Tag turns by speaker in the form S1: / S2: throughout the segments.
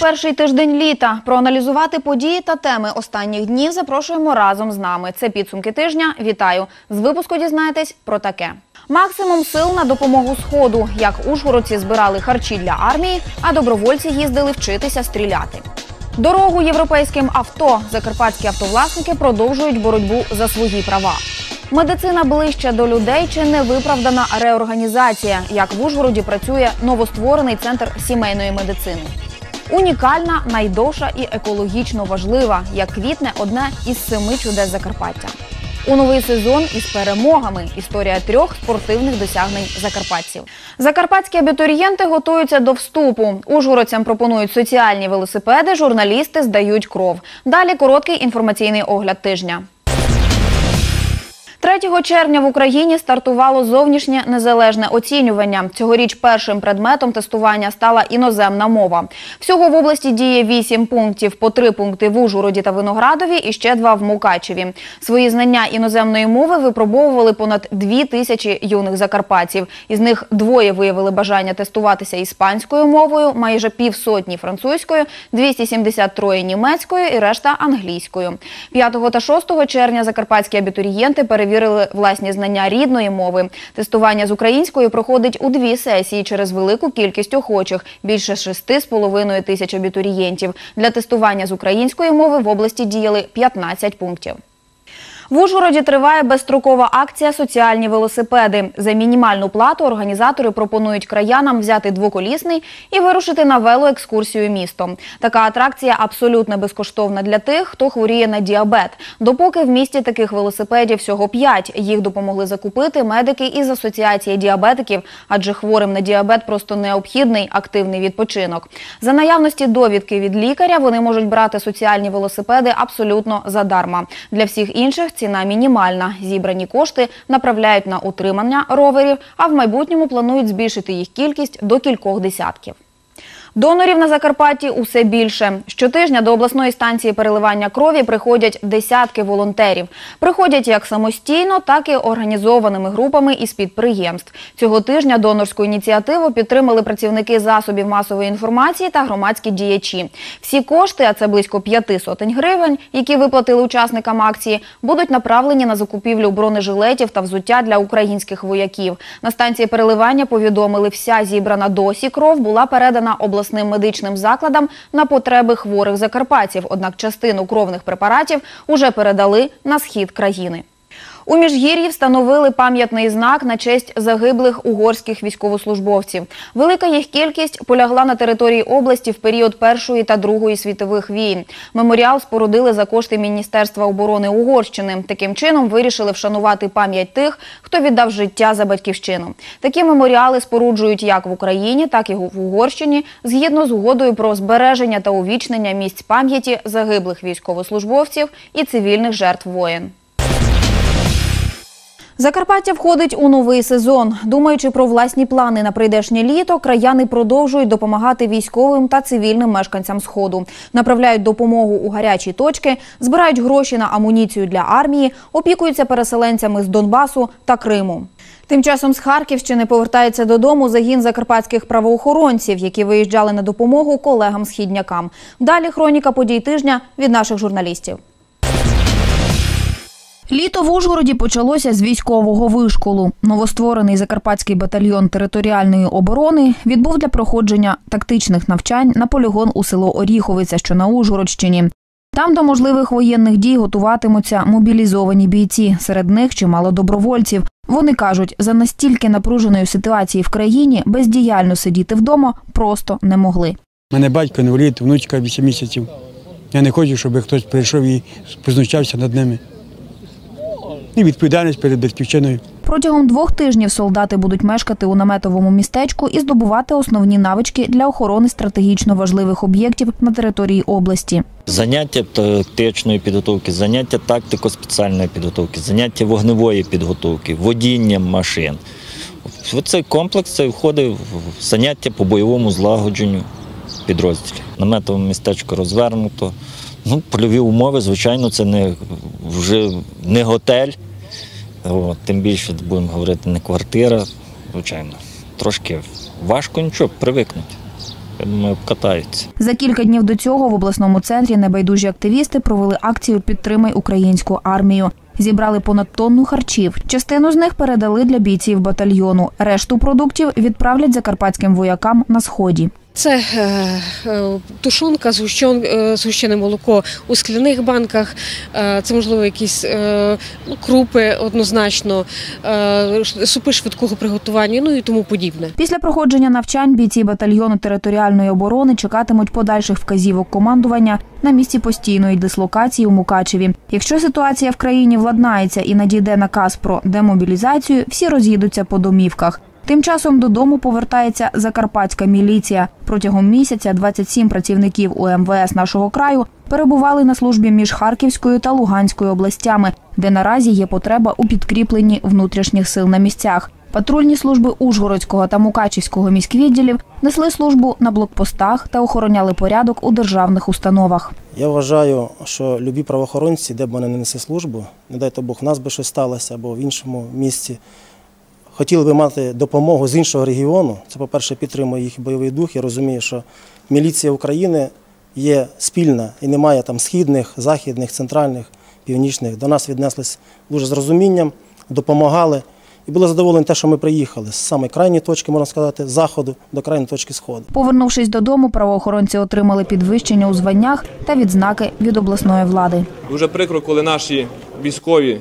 S1: Перший тиждень літа. Проаналізувати події та теми останніх днів запрошуємо разом з нами. Це підсумки тижня. Вітаю! З випуску дізнаєтесь про таке. Максимум сил на допомогу сходу. Як ужгородці збирали харчі для армії, а добровольці їздили вчитися стріляти. Дорогу європейським авто. Закарпатські автовласники продовжують боротьбу за свої права. Медицина ближче до людей чи невиправдана реорганізація. Як в Ужгороді працює новостворений центр сімейної медицини. Унікальна, найдовша і екологічно важлива, як квітне одне із семи чудес Закарпаття. У новий сезон із перемогами історія трьох спортивних досягнень закарпатців. Закарпатські абітурієнти готуються до вступу. Ужгородцям пропонують соціальні велосипеди, журналісти здають кров. Далі короткий інформаційний огляд тижня. 3 червня в Україні стартувало зовнішнє незалежне оцінювання. Цьогоріч першим предметом тестування стала іноземна мова. Всього в області діє 8 пунктів, по 3 пункти в Ужгороді та Виноградові і ще 2 в Мукачеві. Свої знання іноземної мови випробовували понад 2 тисячі юних закарпатців. Із них двоє виявили бажання тестуватися іспанською мовою, майже півсотні французькою, 273 німецькою і решта англійською. 5 та 6 червня закарпатські абітурієнти перевірили власні знання рідної мови. Тестування з українською проходить у дві сесії через велику кількість охочих – більше 6,5 тисяч абітурієнтів. Для тестування з української мови в області діяли 15 пунктів. В Ужгороді триває безстрокова акція «Соціальні велосипеди». За мінімальну плату організатори пропонують краянам взяти двоколісний і вирушити на велоекскурсію містом. Така атракція абсолютно безкоштовна для тих, хто хворіє на діабет. Допоки в місті таких велосипедів всього 5. Їх допомогли закупити медики із асоціації діабетиків, адже хворим на діабет просто необхідний активний відпочинок. За наявності довідки від лікаря вони можуть брати соціальні велосипеди абсолютно задарма. Для всіх інших ціна мінімальна. Зібрані кошти направляють на утримання роверів, а в майбутньому планують збільшити їх кількість до кількох десятків. Донорів на Закарпатті усе більше. Щотижня до обласної станції переливання крові приходять десятки волонтерів. Приходять як самостійно, так і організованими групами із підприємств. Цього тижня донорську ініціативу підтримали працівники засобів масової інформації та громадські діячі. Всі кошти, а це близько п'яти сотень гривень, які виплатили учасникам акції, будуть направлені на закупівлю бронежилетів та взуття для українських вояків. На станції переливання повідомили, вся зібрана досі кров була передана обласним обласним медичним закладам на потреби хворих закарпатців. Однак частину кровних препаратів уже передали на схід країни. У Міжгір'ї встановили пам'ятний знак на честь загиблих угорських військовослужбовців. Велика їх кількість полягла на території області в період Першої та Другої світових війн. Меморіал спорудили за кошти Міністерства оборони Угорщини. Таким чином вирішили вшанувати пам'ять тих, хто віддав життя за батьківщину. Такі меморіали споруджують як в Україні, так і в Угорщині, згідно з угодою про збереження та увічнення місць пам'яті загиблих військовослужбовців і цивільних жертв воєн. Закарпаття входить у новий сезон. Думаючи про власні плани на прийдешнє літо, краяни продовжують допомагати військовим та цивільним мешканцям сходу, направляють допомогу у гарячі точки, збирають гроші на амуніцію для армії, опікуються переселенцями з Донбасу та Криму. Тим часом з Харківщини повертається додому загін закарпатських правоохоронців, які виїжджали на допомогу колегам-східнякам. Далі хроніка подій тижня від наших журналістів. Літо в Ужгороді почалося з військового вишколу. Новостворений закарпатський батальйон територіальної оборони відбув для проходження тактичних навчань на полігон у село Оріховиця, що на Ужгородщині. Там до можливих воєнних дій готуватимуться мобілізовані бійці. Серед них чимало добровольців. Вони кажуть, за настільки напруженої ситуації в країні бездіяльно сидіти вдома просто не могли.
S2: Мене батько інвалід, внучка 8 місяців. Я не хочу, щоб хтось прийшов і познущався над ними. І відповідальність перед батьківщиною.
S1: Протягом двох тижнів солдати будуть мешкати у наметовому містечку і здобувати основні навички для охорони стратегічно важливих об'єктів на території області.
S3: Заняття тактичної підготовки, заняття тактико-спеціальної підготовки, заняття вогневої підготовки, водіння машин. В цей комплекс це входить в заняття по бойовому злагодженню підрозділів. Наметове містечко розвернуто. Ну, Польові умови, звичайно, це не вже не готель. От, Тим більше будемо говорити, не квартира. Звичайно, трошки важко нічого, привикнути. Я думаю, катаються.
S4: За кілька днів до цього в обласному центрі небайдужі активісти провели акцію Підтримай українську армію. Зібрали понад тонну харчів. Частину з них передали для бійців батальйону. Решту продуктів відправлять закарпатським воякам на сході.
S5: Це е, е, тушонка, згущен, е, згущене молоко у скляних банках. Це можливо якісь ну, крупи однозначно, супи швидкого приготування, ну і тому подібне.
S4: Після проходження навчань бійці батальйону територіальної оборони чекатимуть подальших вказівок командування на місці постійної дислокації у Мукачеві. Якщо ситуація в країні владнається і надійде наказ про демобілізацію, всі роз'їдуться по домівках. Тим часом додому повертається закарпатська міліція. Протягом місяця 27 працівників УМВС нашого краю перебували на службі між Харківською та Луганською областями, де наразі є потреба у підкріпленні внутрішніх сил на місцях. Патрульні служби Ужгородського та Мукачівського міськвідділів несли службу на блокпостах та охороняли порядок у державних установах.
S6: Я вважаю, що любі правоохоронці, де б вони не несли службу, не дай то Бог, в нас би щось сталося або в іншому місці, хотіли би мати допомогу з іншого регіону. Це, по-перше, підтримує їх бойовий дух. Я розумію, що міліція України є спільна і немає там східних, західних, центральних, північних. До нас віднеслись дуже з розумінням, допомагали. І були задоволені те, що ми приїхали з самої крайньої точки, можна сказати, з заходу до крайньої точки сходу.
S4: Повернувшись додому, правоохоронці отримали підвищення у званнях та відзнаки від обласної влади.
S7: Дуже прикро, коли наші військові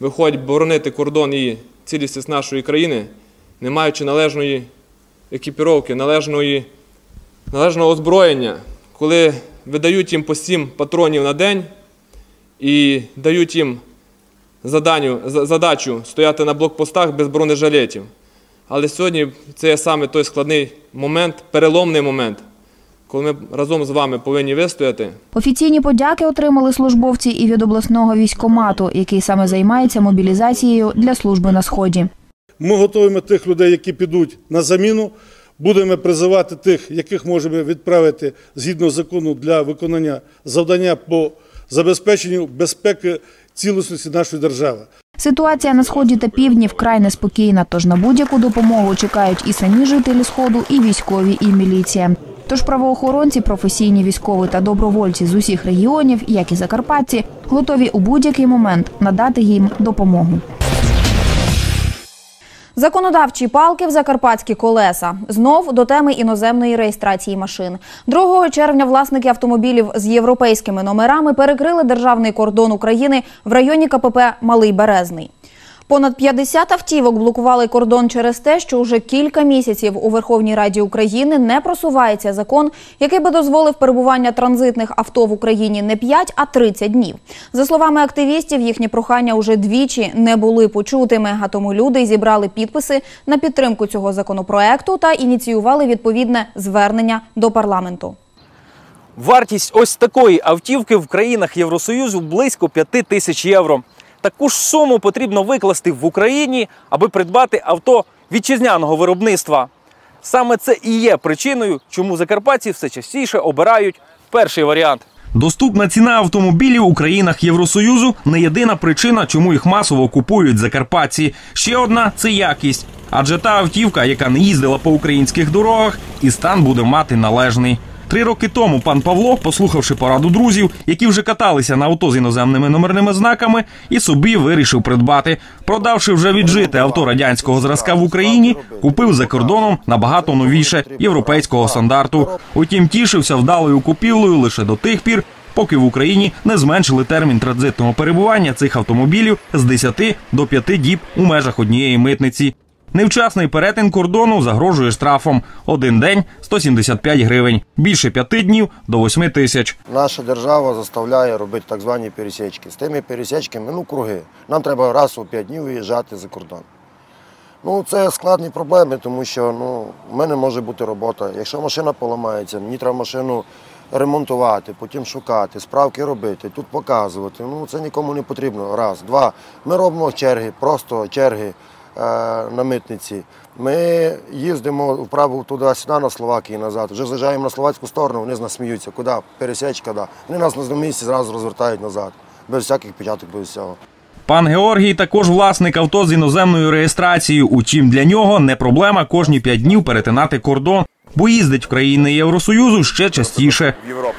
S7: виходять боронити кордон і цілісність нашої країни, не маючи належної екіпіровки, належної, належного озброєння, коли видають їм по 7 патронів на день і дають їм заданню, задачу стояти на блокпостах без бронежилетів. Але сьогодні це є саме той складний момент, переломний момент, коли ми разом з вами повинні вистояти
S4: Офіційні подяки отримали службовці і від обласного військомату, який саме займається мобілізацією для служби на сході.
S8: Ми готуємо тих людей, які підуть на заміну. Будемо призивати тих, яких можемо відправити згідно закону для виконання завдання по забезпеченню безпеки цілісності нашої держави.
S4: Ситуація на сході та півдні вкрай неспокійна, тож на будь-яку допомогу чекають і самі жителі сходу, і військові, і міліція. Тож правоохоронці, професійні військові та добровольці з усіх регіонів, як і закарпатці, готові у будь-який момент надати їм допомогу. Законодавчі палки в закарпатські колеса. Знов до теми іноземної реєстрації машин. 2 червня власники автомобілів з європейськими номерами перекрили державний кордон України в районі КПП Малий Березний. Понад 50 автівок блокували кордон через те, що уже кілька місяців у Верховній Раді України не просувається закон, який би дозволив перебування транзитних авто в Україні не 5, а 30 днів. За словами активістів, їхні прохання уже двічі не були почутими, а тому люди зібрали підписи на підтримку цього законопроекту та ініціювали відповідне звернення до парламенту.
S9: Вартість ось такої автівки в країнах Євросоюзу близько 5 тисяч євро. Таку ж суму потрібно викласти в Україні, аби придбати авто вітчизняного виробництва. Саме це і є причиною, чому закарпатці все частіше обирають перший варіант. Доступна ціна автомобілів у країнах Євросоюзу не єдина причина, чому їх масово купують закарпатці. Ще одна це якість. Адже та автівка, яка не їздила по українських дорогах, і стан буде мати належний. Три роки тому пан Павло, послухавши пораду друзів, які вже каталися на авто з іноземними номерними знаками, і собі вирішив придбати. Продавши вже віджите авто радянського зразка в Україні, купив за кордоном набагато новіше європейського стандарту. Утім, тішився вдалою купівлею лише до тих пір, поки в Україні не зменшили термін транзитного перебування цих автомобілів з 10 до 5 діб у межах однієї митниці. Невчасний перетин кордону загрожує штрафом. Один день 175 гривень, більше п'яти днів до 8 тисяч.
S10: Наша держава заставляє робити так звані пересічки. З тими пересічками, ну, круги. Нам треба раз у п'ять днів виїжджати за кордон. Ну, це складні проблеми, тому що ну, в мене може бути робота. Якщо машина поламається, мені треба машину ремонтувати, потім шукати, справки робити, тут показувати. Ну, це нікому не потрібно. Раз. Два. Ми робимо черги, просто черги на митниці. Ми їздимо вправо туди-сюди на Словакії назад. Вже заїжджаємо на словацьку сторону, вони з нас сміються. Куди? Пересічка, да. Вони нас на місці зразу розвертають назад. Без всяких початок, без всього.
S9: Пан Георгій також власник авто з іноземною реєстрацією. Утім, для нього не проблема кожні п'ять днів перетинати кордон. Бо їздить в країни Євросоюзу ще частіше.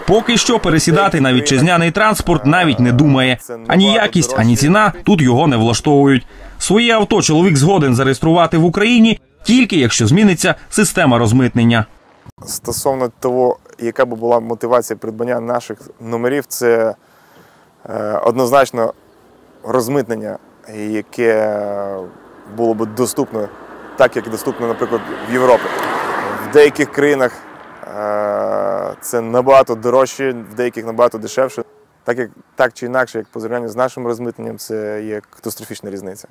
S9: Поки що пересідати на вітчизняний транспорт навіть не думає. Ані якість, ані ціна тут його не влаштовують. Своє авто чоловік згоден зареєструвати в Україні тільки якщо зміниться система розмитнення.
S11: Стосовно того, яка б була мотивація придбання наших номерів, це е, однозначно розмитнення, яке було б доступно, так як доступно, наприклад, в Європі. Деяких країнах е, це набагато дорожче, в деяких набагато дешевше. Так, як, так чи інакше, як по зрівнянню з нашим розмитненням, це є катастрофічна різниця.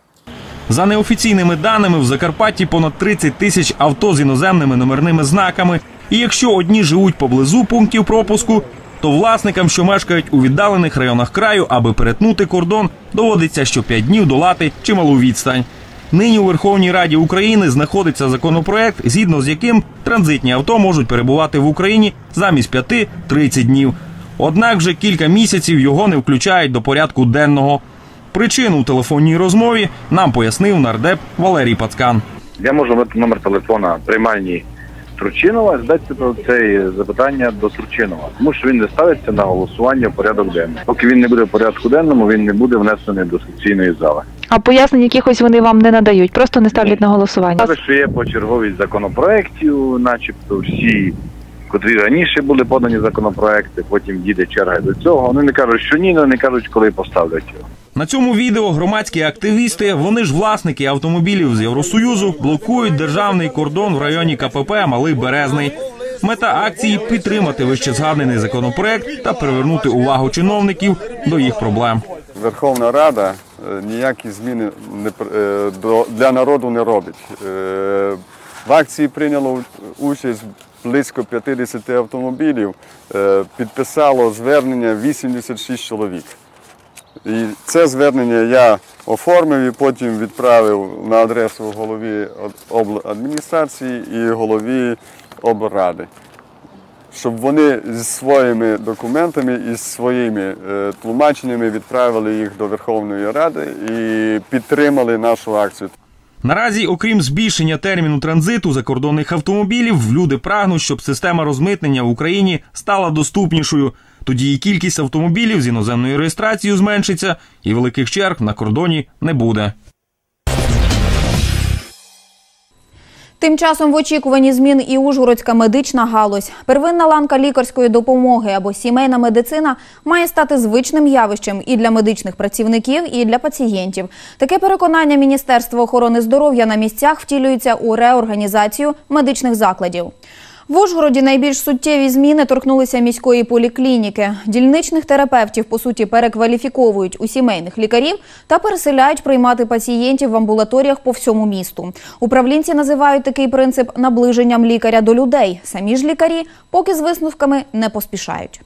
S9: За неофіційними даними, в Закарпатті понад 30 тисяч авто з іноземними номерними знаками. І якщо одні живуть поблизу пунктів пропуску, то власникам, що мешкають у віддалених районах краю, аби перетнути кордон, доводиться щоп'ять днів долати чималу відстань. Нині у Верховній Раді України знаходиться законопроект, згідно з яким транзитні авто можуть перебувати в Україні замість 5-30 днів. Однак вже кілька місяців його не включають до порядку денного. Причину у телефонній розмові нам пояснив нардеп Валерій Пацкан.
S12: Я можу номер телефона приймальній Турчинова, здати це запитання до Турчинова, тому що він не ставиться на голосування в порядок денний. Поки він не буде в порядку денному, він не буде внесений до секційної зали.
S13: А пояснень якихось вони вам не надають, просто не ставлять на голосування.
S12: Каже, що є по черговість законопроєктів, начебто всі, котрі раніше були подані законопроекти, потім дійде черга до цього. Вони не кажуть, що ні, але не кажуть, коли поставлять його.
S9: На цьому відео громадські активісти, вони ж власники автомобілів з Євросоюзу, блокують державний кордон в районі КПП Малий Березний. Мета акції підтримати вище згаданий законопроект та привернути увагу чиновників до їх проблем.
S14: Верховна Рада е, ніякі зміни е, для народу не робить. Е, В акції прийняло участь близько 50 автомобілів, е, підписало звернення 86 чоловік. І це звернення я оформив і потім відправив на адресу голові обладміністрації і голові облради щоб вони зі своїми документами і своїми е, тлумаченнями відправили їх до Верховної Ради і підтримали нашу акцію.
S9: Наразі, окрім збільшення терміну транзиту закордонних автомобілів, люди прагнуть, щоб система розмитнення в Україні стала доступнішою. Тоді і кількість автомобілів з іноземною реєстрацією зменшиться, і великих черг на кордоні не буде.
S1: Тим часом в очікуванні змін і Ужгородська медична галузь. Первинна ланка лікарської допомоги або сімейна медицина має стати звичним явищем і для медичних працівників, і для пацієнтів. Таке переконання Міністерства охорони здоров'я на місцях втілюється у реорганізацію медичних закладів. В Ужгороді найбільш суттєві зміни торкнулися міської поліклініки. Дільничних терапевтів, по суті, перекваліфіковують у сімейних лікарів та переселяють приймати пацієнтів в амбулаторіях по всьому місту. Управлінці називають такий принцип наближенням лікаря до людей. Самі ж лікарі поки з висновками не поспішають.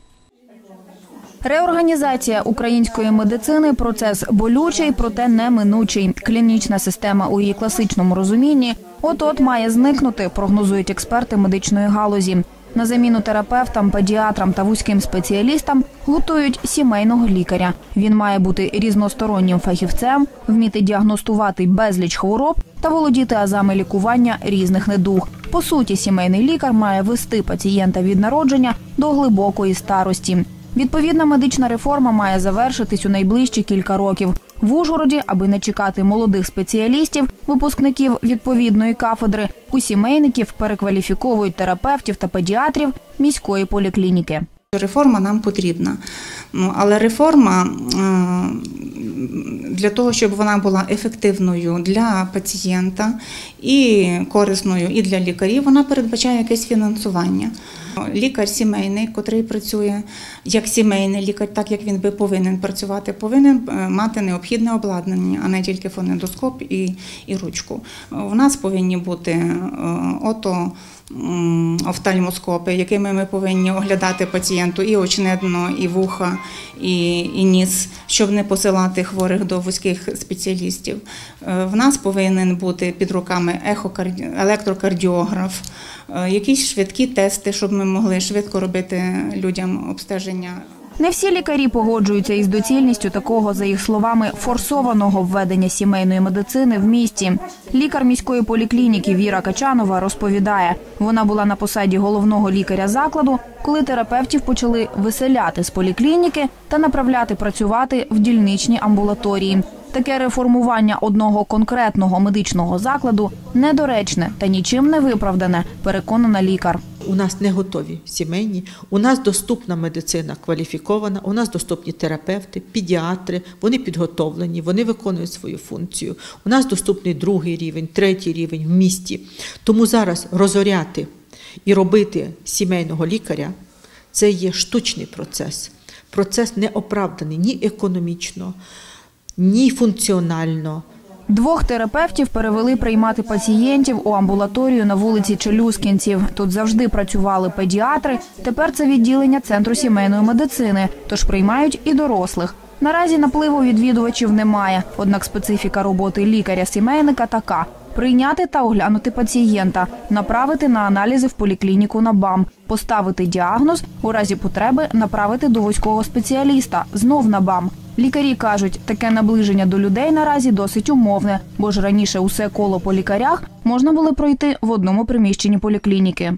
S1: Реорганізація української медицини процес болючий, проте неминучий. Клінічна система у її класичному розумінні от-от має зникнути, прогнозують експерти медичної галузі. На заміну терапевтам, педіатрам та вузьким спеціалістам готують сімейного лікаря. Він має бути різностороннім фахівцем, вміти діагностувати безліч хвороб та володіти азами лікування різних недуг. По суті, сімейний лікар має вести пацієнта від народження до глибокої старості. Відповідна медична реформа має завершитись у найближчі кілька років. В Ужгороді, аби не чекати молодих спеціалістів, випускників відповідної кафедри, у сімейників перекваліфіковують терапевтів та педіатрів міської поліклініки.
S15: Реформа нам потрібна. Ну, але реформа е, для того, щоб вона була ефективною для пацієнта і корисною і для лікарів, вона передбачає якесь фінансування. Лікар сімейний, котрий працює як сімейний лікар, так як він би повинен працювати, повинен е, мати необхідне обладнання, а не тільки фонендоскоп і, і ручку. У нас повинні бути е, ото офтальмоскопи, якими ми повинні оглядати пацієнту і очне дно, і вуха, і, і ніс, щоб не посилати хворих до вузьких спеціалістів. Е, В нас повинен бути під руками ехокарді... електрокардіограф, е, якісь швидкі тести, щоб ми могли швидко робити людям обстеження.
S4: Не всі лікарі погоджуються із доцільністю такого, за їх словами, форсованого введення сімейної медицини в місті. Лікар міської поліклініки Віра Качанова розповідає, вона була на посаді головного лікаря закладу, коли терапевтів почали виселяти з поліклініки та направляти працювати в дільничні амбулаторії. Таке реформування одного конкретного медичного закладу недоречне та нічим не виправдане, переконана лікар.
S16: У нас не готові сімейні. У нас доступна медицина кваліфікована, у нас доступні терапевти, педіатри, вони підготовлені, вони виконують свою функцію. У нас доступний другий рівень, третій рівень в місті. Тому зараз розоряти і робити сімейного лікаря це є штучний процес. Процес не оправданий ні економічно, ні функціонально.
S4: Двох терапевтів перевели приймати пацієнтів у амбулаторію на вулиці Челюскінців. Тут завжди працювали педіатри. Тепер це відділення центру сімейної медицини, тож приймають і дорослих. Наразі напливу відвідувачів немає. Однак специфіка роботи лікаря-сімейника така: прийняти та оглянути пацієнта, направити на аналізи в поліклініку на БАМ, поставити діагноз, у разі потреби направити до вузького спеціаліста, знов на БАМ. Лікарі кажуть, таке наближення до людей наразі досить умовне, бо ж раніше усе коло по лікарях можна було пройти в одному приміщенні поліклініки.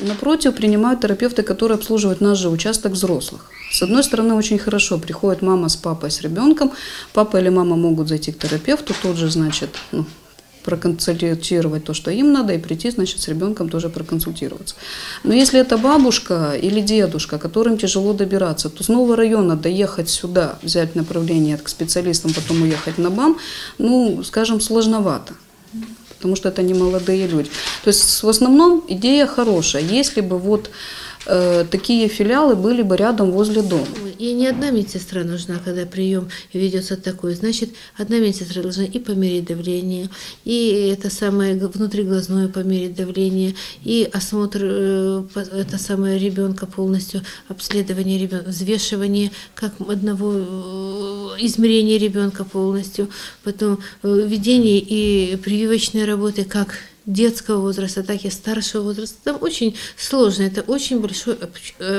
S17: Напротив, принимают терапевты, которые обслуживают наш же участок взрослых. С одной стороны, очень хорошо. Приходит мама с папой, с ребенком. Папа или мама могут зайти к терапевту, тут же, значит, ну, проконсультировать то, что им надо, и прийти, значит, с ребенком тоже проконсультироваться. Но если это бабушка или дедушка, которым тяжело добираться, то с нового района доехать сюда, взять направление к специалистам, потом уехать на БАМ, ну, скажем, сложновато потому что это не молодые люди. То есть в основном идея хорошая, если бы вот э, такие филиалы были бы рядом возле дома.
S18: И не одна медсестра нужна, когда прием ведется такой. Значит, одна медсестра должна и померить давление, и это самое внутриглазное померить давление, и осмотр э, это самое ребенка полностью, обследование ребенка, взвешивание как одного э, измерения ребенка полностью, потом э, ведение и прививочной работы как детского возраста, так и старшего возраста. Там очень сложно, это очень большой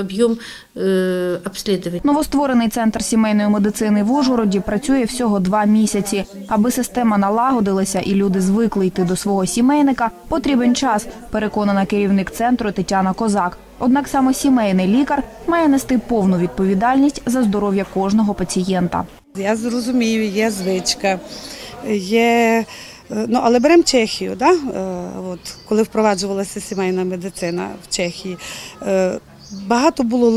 S18: объем э, обследований.
S4: Новостворений центр сімейної медицини в Ужгороді працює всього два місяці. Аби система налагодилася і люди звикли йти до свого сімейника, потрібен час, переконана керівник центру Тетяна Козак. Однак саме сімейний лікар має нести повну відповідальність за здоров'я кожного пацієнта.
S19: Я зрозумію, є звичка, є. Ну, але беремо Чехію, да? От, коли впроваджувалася сімейна медицина в Чехії. Багато було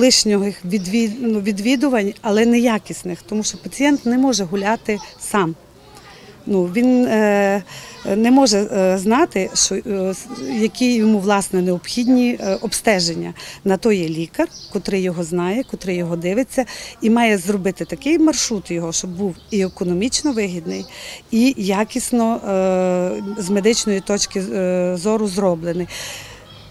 S19: відвід... ну, відвідувань, але неякісних, тому що пацієнт не може гуляти сам. Ну, Він е, не може е, знати, що, е, які йому власне необхідні обстеження. На то є лікар, котрий його знає, котрий його дивиться, і має зробити такий маршрут його, щоб був і економічно вигідний, і якісно з медичної точки зору зроблений.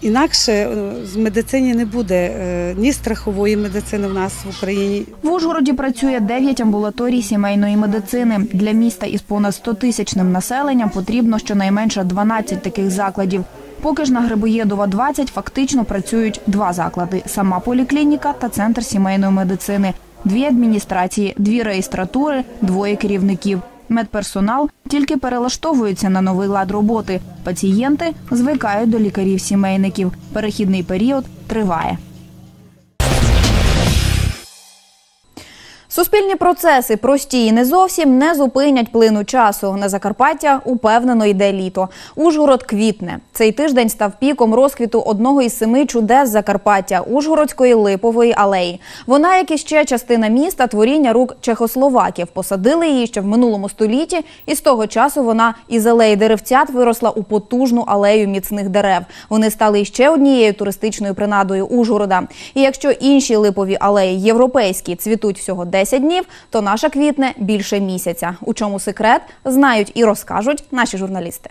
S19: Інакше е, в медицині не буде е, ні страхової медицини в нас в Україні.
S4: В Ужгороді працює 9 амбулаторій сімейної медицини. Для міста із понад 100-тисячним населенням потрібно щонайменше 12 таких закладів. Поки ж на Грибоєдова 20 фактично працюють два заклади: сама поліклініка та центр сімейної медицини, дві адміністрації, дві реєстратури, двоє керівників. Медперсонал тільки перелаштовується на новий лад роботи. Пацієнти звикають до лікарів-сімейників. Перехідний період триває. Суспільні процеси, прості і не зовсім, не зупинять плину часу. На Закарпаття упевнено йде літо. Ужгород квітне. Цей тиждень став піком розквіту одного із семи чудес Закарпаття – Ужгородської липової алеї. Вона, як і ще частина міста, творіння рук чехословаків. Посадили її ще в минулому столітті, і з того часу вона із алеї деревцят виросла у потужну алею міцних дерев. Вони стали іще однією туристичною принадою Ужгорода. І якщо інші липові алеї європейські цвітуть всього 10 днів, то наша квітне більше місяця. У чому секрет, знають і розкажуть наші журналісти.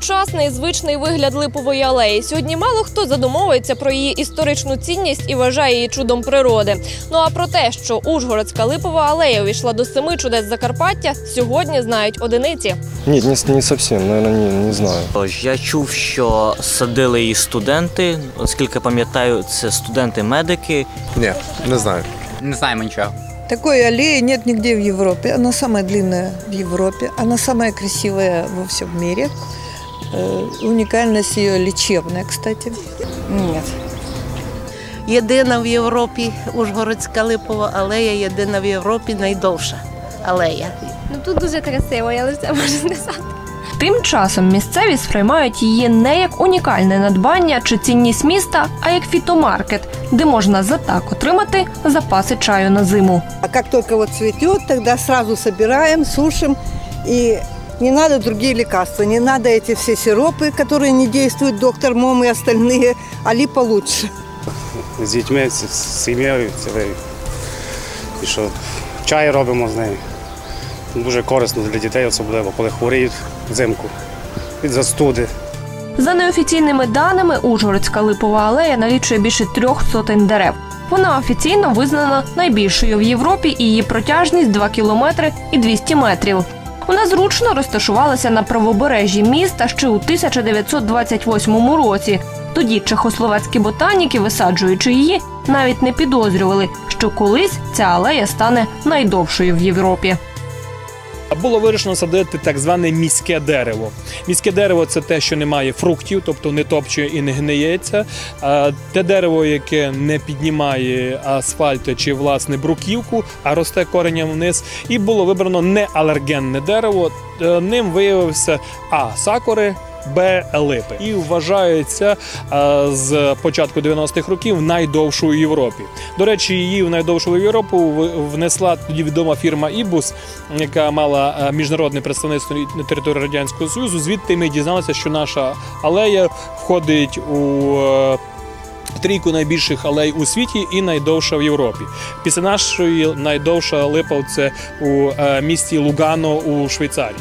S20: Сучасний звичний вигляд липової алеї. Сьогодні мало хто задумовується про її історичну цінність і вважає її чудом природи. Ну а про те, що Ужгородська липова алея увійшла до семи чудес Закарпаття, сьогодні знають одиниці.
S16: Нет, не, не совсем, наверное, не, не знаю.
S3: Я чув, що садили її студенти, оскільки пам'ятаю, це студенти-медики.
S16: Ні, не знаю.
S21: Не знаємо нічого.
S22: Такой аллеи нет нигде в Европе. Она самая длинная в Европе. Она самая красивая во всем мире. Э, Уникальность ее лечебная, кстати.
S18: Нет. Єдина в Європі Ужгородська липова алея, єдина в Європі найдовша алея.
S23: Ну тут дуже красиво, я лише можу сказати.
S20: Тим часом місцеві сприймають її не як унікальне надбання чи цінність міста, а як фітомаркет, де можна за так отримати запаси чаю на зиму.
S22: А как только вот цветет, тогда сразу собираем, сушим. И не надо другие лекарства, не надо эти все сиропы, которые не действуют, доктор Мом и остальные, а липа лучше.
S24: з дітьми, з, з сім'єю цілею. І що чай робимо з нею. Дуже корисно для дітей, особливо, коли хворіють взимку від застуди.
S20: За неофіційними даними, Ужгородська липова алея налічує більше трьох сотень дерев. Вона офіційно визнана найбільшою в Європі і її протяжність 2 кілометри і 200 метрів. Вона зручно розташувалася на правобережжі міста ще у 1928 році. Тоді чехословацькі ботаніки, висаджуючи її, навіть не підозрювали, що колись ця алея стане найдовшою в Європі.
S25: Було вирішено садити так зване міське дерево. Міське дерево це те, що не має фруктів, тобто не топчує і не гниється. Те дерево, яке не піднімає асфальт чи власне бруківку, а росте коренем вниз. І було вибрано неалергенне дерево. Е, Ним виявився А. Сакури. Б. Липи і вважається е, з початку 90-х років найдовшою в Європі. До речі, її в найдовшу Європу внесла тоді відома фірма Ібус, яка мала е, міжнародне представництво на території радянського союзу. Звідти ми дізналися, що наша алея входить у. е, Трійку найбільших алей у світі і найдовша в Європі. Після нашої найдовша липа це у місті Лугано у Швейцарії.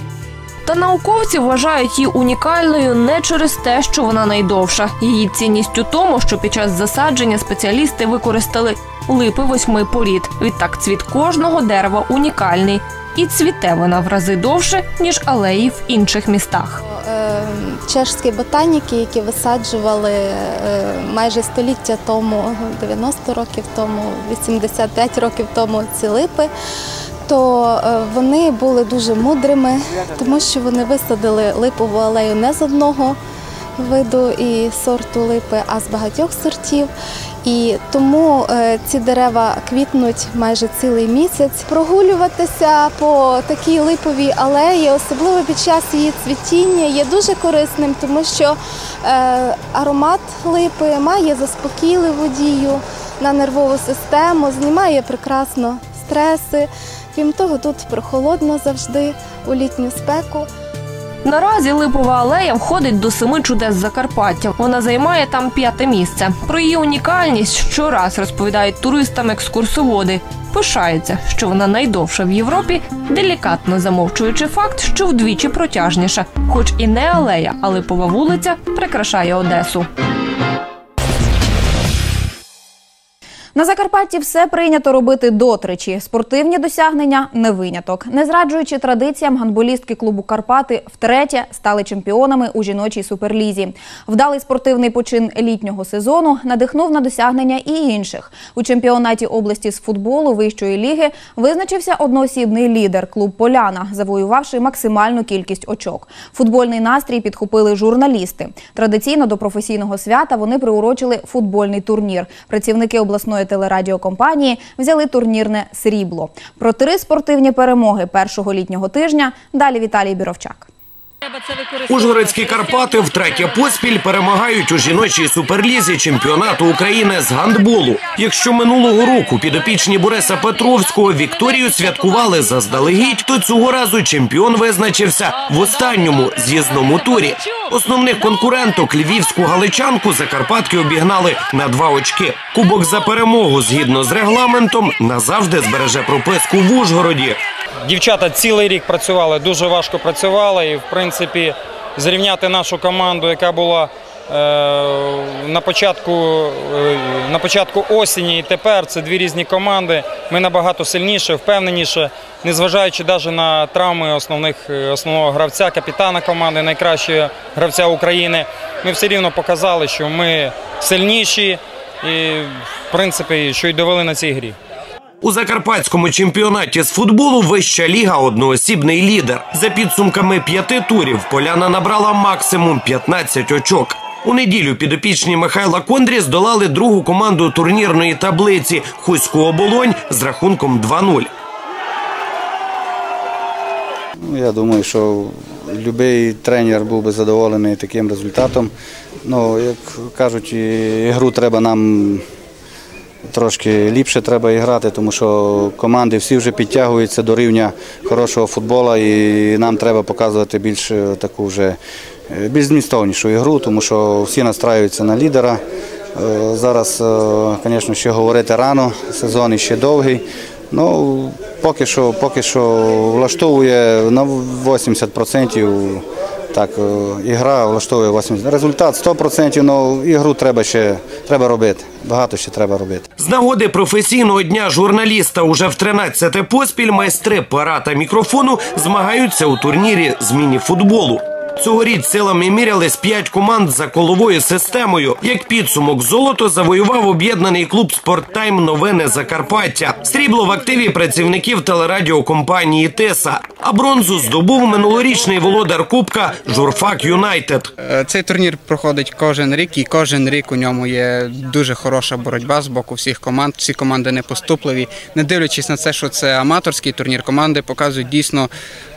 S20: Та науковці вважають її унікальною не через те, що вона найдовша. Її цінність у тому, що під час засадження спеціалісти використали липи восьми порід. Відтак цвіт кожного дерева унікальний. І цвіте вона в рази довше, ніж алеї в інших містах.
S26: Е, чешські ботаніки, які висаджували е, майже століття тому, 90 років тому, 85 років тому ці липи, то е, вони були дуже мудрими, тому що вони висадили липову алею не з одного виду і сорту липи, а з багатьох сортів. І тому е, ці дерева квітнуть майже цілий місяць. Прогулюватися по такій липовій алеї, особливо під час її цвітіння, є дуже корисним, тому що е, аромат липи має заспокійливу дію на нервову систему, знімає прекрасно стреси. Крім того, тут прохолодно завжди у літню спеку.
S20: Наразі липова алея входить до семи чудес Закарпаття. Вона займає там п'яте місце. Про її унікальність щораз розповідають туристам екскурсоводи. Пишаються, що вона найдовша в Європі, делікатно замовчуючи факт, що вдвічі протяжніша, хоч і не алея, а липова вулиця прикрашає Одесу.
S1: На Закарпатті все прийнято робити дотричі. Спортивні досягнення не виняток. Не зраджуючи традиціям, гандболістки клубу Карпати втретє стали чемпіонами у жіночій суперлізі. Вдалий спортивний почин літнього сезону надихнув на досягнення і інших. У чемпіонаті області з футболу вищої ліги визначився одноосібний лідер клуб Поляна, завоювавши максимальну кількість очок. Футбольний настрій підхопили журналісти. Традиційно до професійного свята вони приурочили футбольний турнір. Працівники обласної телерадіокомпанії взяли турнірне срібло. Про три спортивні перемоги першого літнього тижня далі Віталій Біровчак.
S27: Ужгородські Карпати втретє поспіль перемагають у жіночій суперлізі чемпіонату України з гандболу. Якщо минулого року підопічні Бориса Петровського Вікторію святкували заздалегідь, то цього разу чемпіон визначився в останньому з'їзному турі. Основних конкуренток львівську галичанку Закарпатки обігнали на два очки. Кубок за перемогу згідно з регламентом назавжди збереже прописку в Ужгороді.
S28: Дівчата цілий рік працювали, дуже важко працювали, і в принципі зрівняти нашу команду, яка була е, на початку, е, на початку осені і тепер. Це дві різні команди. Ми набагато сильніше, впевненіше, незважаючи навіть на травми основних, е, основного гравця, капітана команди, найкращого гравця України. Ми все рівно показали, що ми сильніші і, в принципі, що й довели на цій грі.
S27: У закарпатському чемпіонаті з футболу вища ліга одноосібний лідер. За підсумками п'яти турів поляна набрала максимум 15 очок. У неділю підопічні Михайла Кондрі здолали другу команду турнірної таблиці Хуську оболонь з рахунком 2-0.
S29: Ну, Я думаю, що будь-який тренер був би задоволений таким результатом. Ну, як кажуть, гру треба нам трошки ліпше треба і грати, тому що команди всі вже підтягуються до рівня хорошого футболу і нам треба показувати більш е, таку вже е, більш змістовнішу ігру, тому що всі настраюються на лідера. Е, Зараз, звісно, ще говорити рано, сезон ще довгий. Ну, поки що, поки що влаштовує на 80%. Так, е, ігра влаштовує 80%. Результат 100%, але ігру треба ще треба робити. Багато ще треба робити.
S27: З нагоди професійного дня журналіста уже в 13-те поспіль майстри пара та мікрофону змагаються у турнірі з міні-футболу. Цьогоріч силами мірялись п'ять команд за коловою системою. Як підсумок, золото завоював об'єднаний клуб «Спорттайм. Новини Закарпаття. Срібло в активі працівників телерадіокомпанії Тиса. А бронзу здобув минулорічний володар Кубка Журфак Юнайтед.
S30: Е, Цей турнір проходить кожен рік, і кожен рік у ньому є дуже хороша боротьба з боку всіх команд. Всі команди не поступливі. Не дивлячись на це, що це аматорський турнір, команди показують дійсно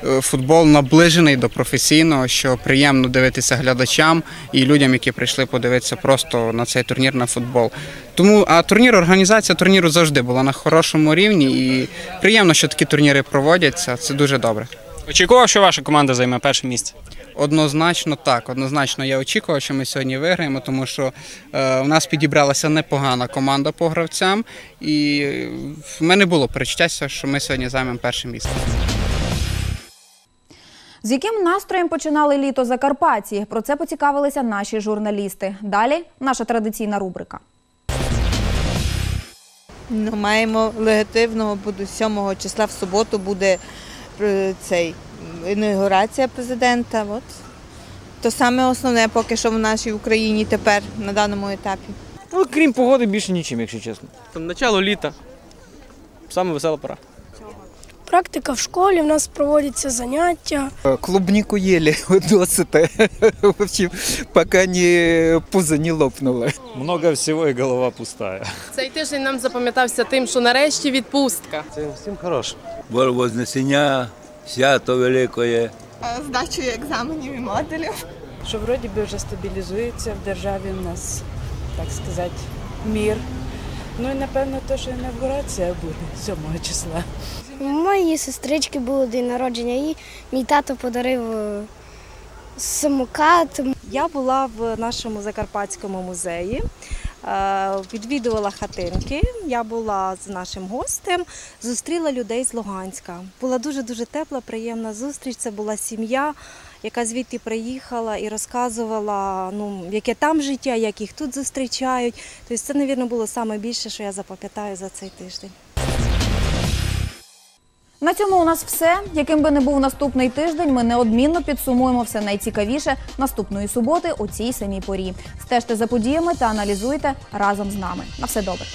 S30: е, футбол наближений до професійного, що приємно дивитися глядачам і людям, які прийшли подивитися просто на цей турнір на футбол. Тому а турнір, організація турніру завжди була на хорошому рівні, і приємно, що такі турніри проводяться. Це дуже добре.
S31: Очікував, що ваша команда займе перше місце.
S30: Однозначно так. Однозначно я очікував, що ми сьогодні виграємо, тому що е, у нас підібралася непогана команда по гравцям, і в мене було перечуття, що ми сьогодні займемо перше місце.
S1: З яким настроєм починали літо Закарпатці? Про це поцікавилися наші журналісти. Далі наша традиційна рубрика.
S32: Ну, маємо легативного, буде 7 числа в суботу буде е, цей інаугурація президента. От. То саме основне поки що в нашій Україні тепер на даному етапі.
S33: Ну, крім погоди, більше нічим, якщо чесно. Там начало літа. Саме весела пора.
S34: Практика в школі, в нас проводяться заняття.
S35: Клубнику ели досыта, в общем, пока не пузо не лопнуло.
S36: Много всього і голова пустая.
S37: Цей тиждень нам запам'ятався тим, що нарешті відпустка.
S36: Це всім хороше.
S38: Бо Вознесення, свято великое.
S32: Здачу екзаменів і модулів.
S39: Що вроді би вже стабілізується в державі у нас, так сказати, мір. Ну і напевно те, що інавгурація буде 7 числа.
S40: У моєї сестрички було день народження, і мій тато подарив е, самокат.
S41: Я була в нашому закарпатському музеї, е, відвідувала хатинки. Я була з нашим гостем, зустріла людей з Луганська. Була дуже дуже тепла, приємна зустріч. Це була сім'я, яка звідти приїхала і розказувала, ну яке там життя, як їх тут зустрічають. Тобто це, мабуть, було найбільше, що я запам'ятаю за цей тиждень.
S1: На цьому у нас все. Яким би не був наступний тиждень, ми неодмінно підсумуємо все найцікавіше наступної суботи у цій самій порі. Стежте за подіями та аналізуйте разом з нами. На все добре.